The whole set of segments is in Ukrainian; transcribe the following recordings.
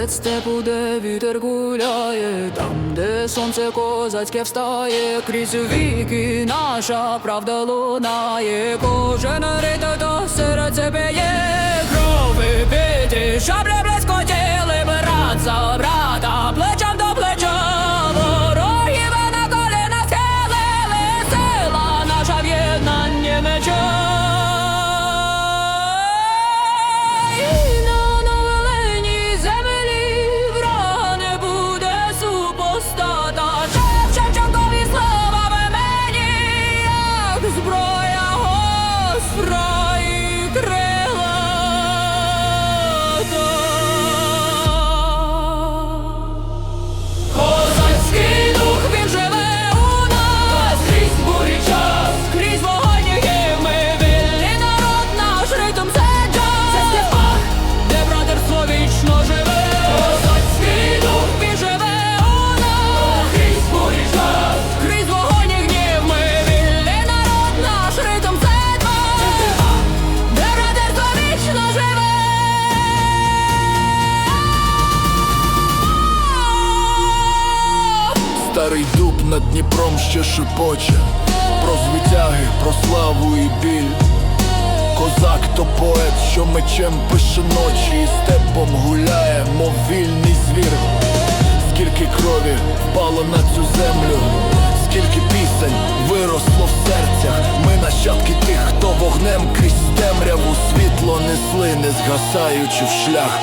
Серед степу, де вітер гуляє, там, де сонце козацьке встає, крізь віки наша правда лунає, кожен рита до серця б'є, крови биті, шабля блискотіли, брат за брата, плечем ще шепоче Про звитяги, про славу і біль. Козак то поет, що мечем пише ночі І степом гуляє, мов вільний звір. Скільки крові впало на цю землю Скільки пісень виросло в серцях. Ми нащадки тих, хто вогнем крізь темряву Світло несли, не згасаючи в шлях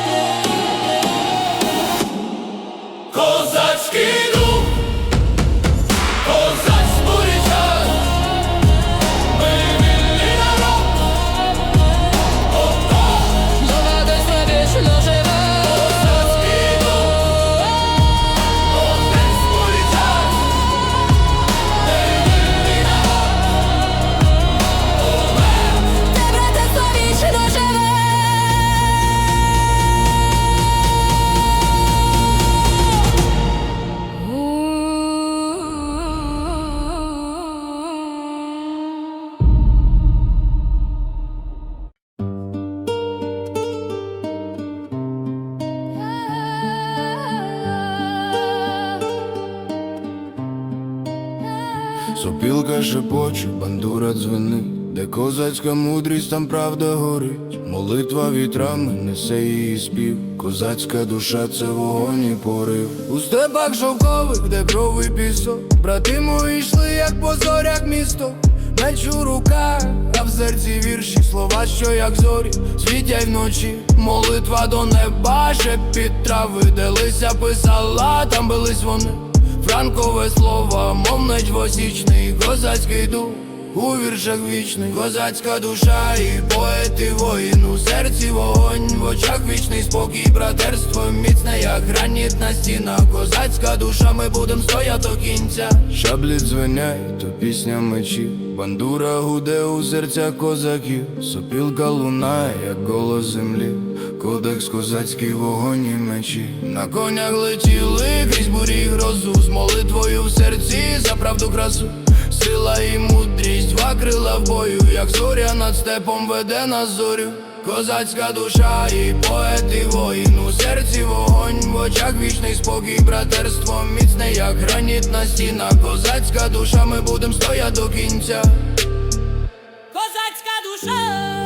шепоче, бандура дзвенить, де козацька мудрість, там правда горить. Молитва вітрами несе її спів, козацька душа це вогонь і порив. У степах шовкових, де кров і пісок, брати мої йшли, як по зорях місто. Меч у руках, а в серці вірші, слова, що як зорі, світять вночі, молитва до неба, шепіт трави, де лися писала, там бились вони. Франкове слово, мов меч восічний, козацький дух, у віршах вічний, козацька душа і поет, і воїн, у серці вогонь, в очах вічний спокій, братерство міцне, як гранітна стіна, козацька душа, ми будем стоять до кінця. Шаблі дзвенять, то пісня мечів, бандура гуде у серця козаків, сопілка лунає, як голос землі. Кодекс козацький вогонь і мечі. На конях летіли крізь бурі грозу. З молитвою в серці за правду красу Сила і мудрість, два крила в бою Як зоря над степом веде нас зорю. Козацька душа і поет, і воїн У серці вогонь, в очах вічний спокій Братерство міцне, як гранітна стіна Козацька душа, ми будем стоя до кінця. Козацька душа.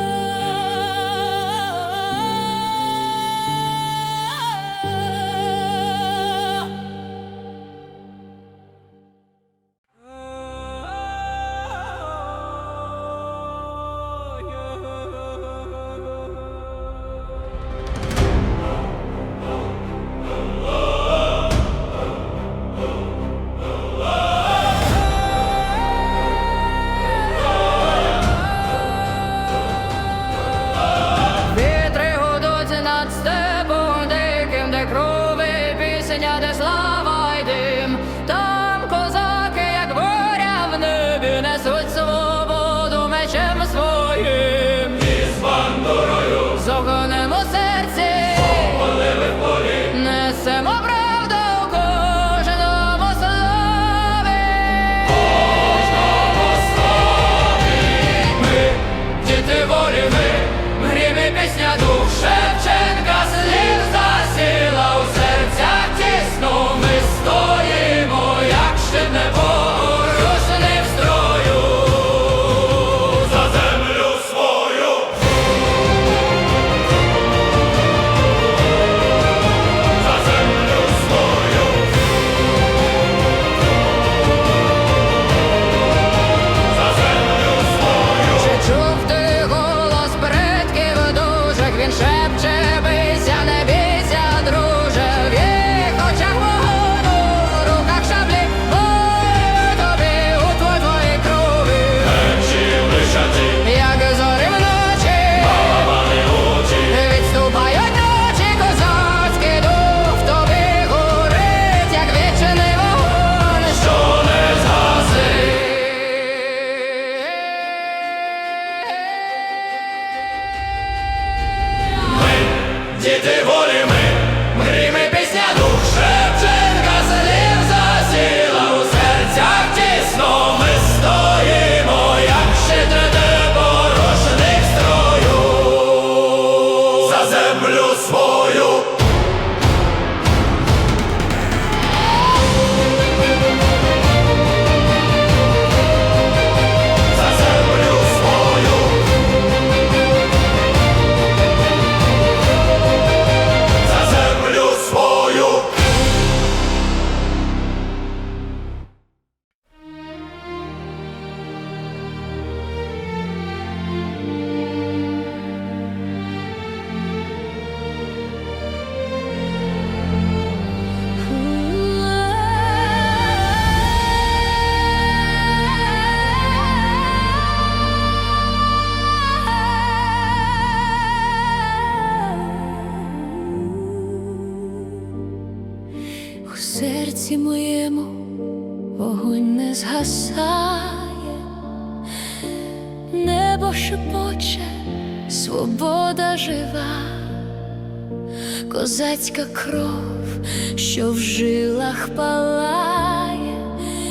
козацька кров, що в жилах палає,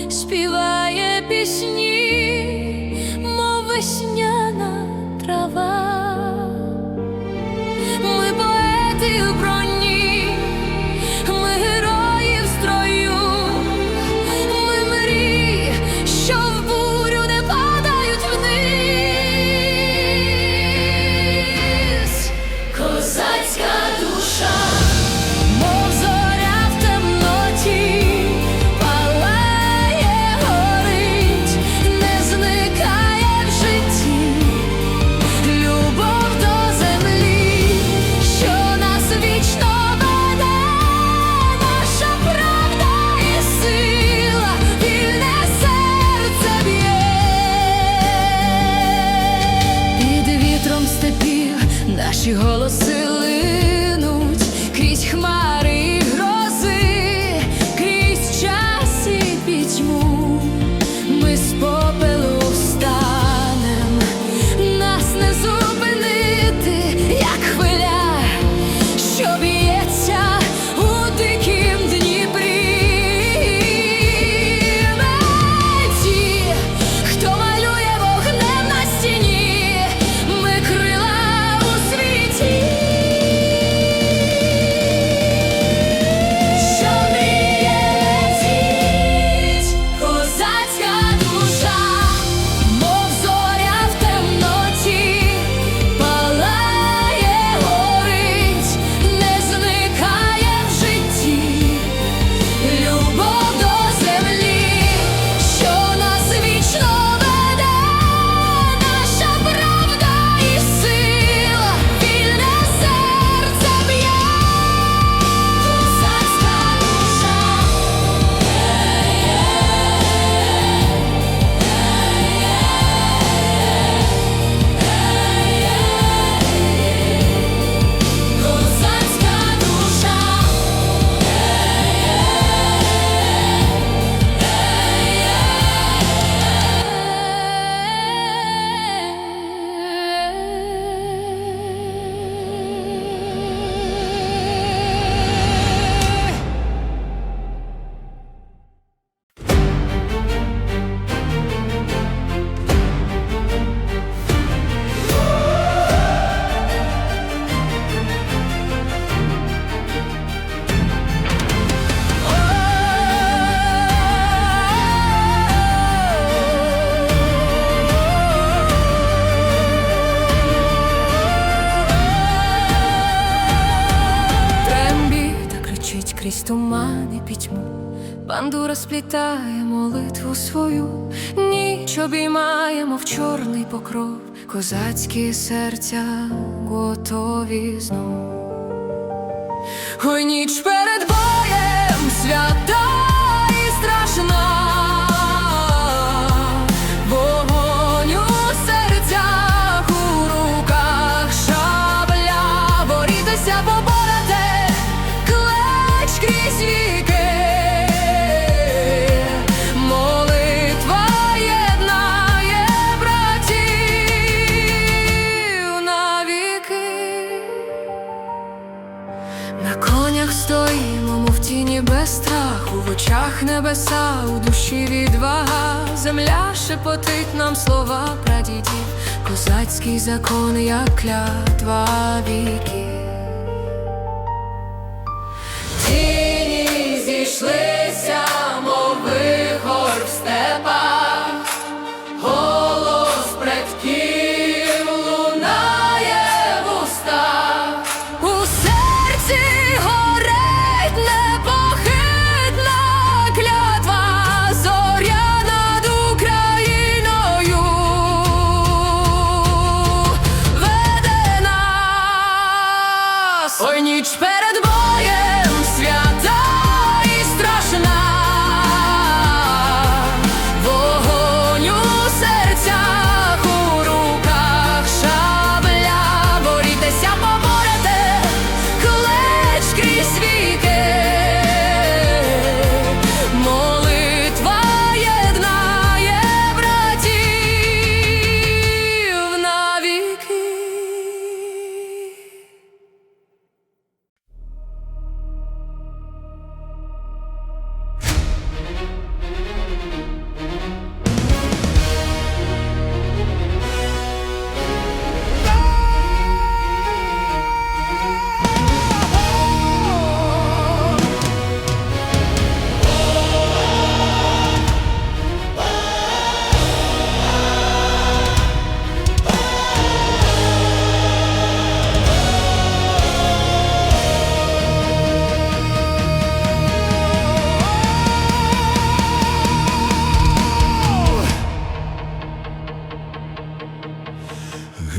співає пісні, мов весні. пітьму. Банду розплітає молитву свою, ніч обіймаємо в чорний покров, козацькі серця готові знов. Ой ніч перед боєм свята. земля шепотить нам слова прадідів, козацькі закони, як клятва віків.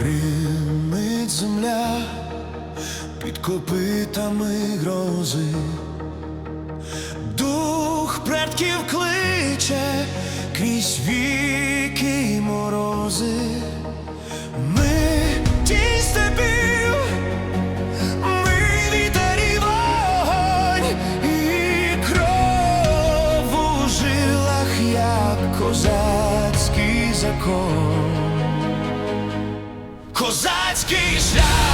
Гримить земля під копитами грози, дух предків кличе крізь віки морози. Козацький. Шлях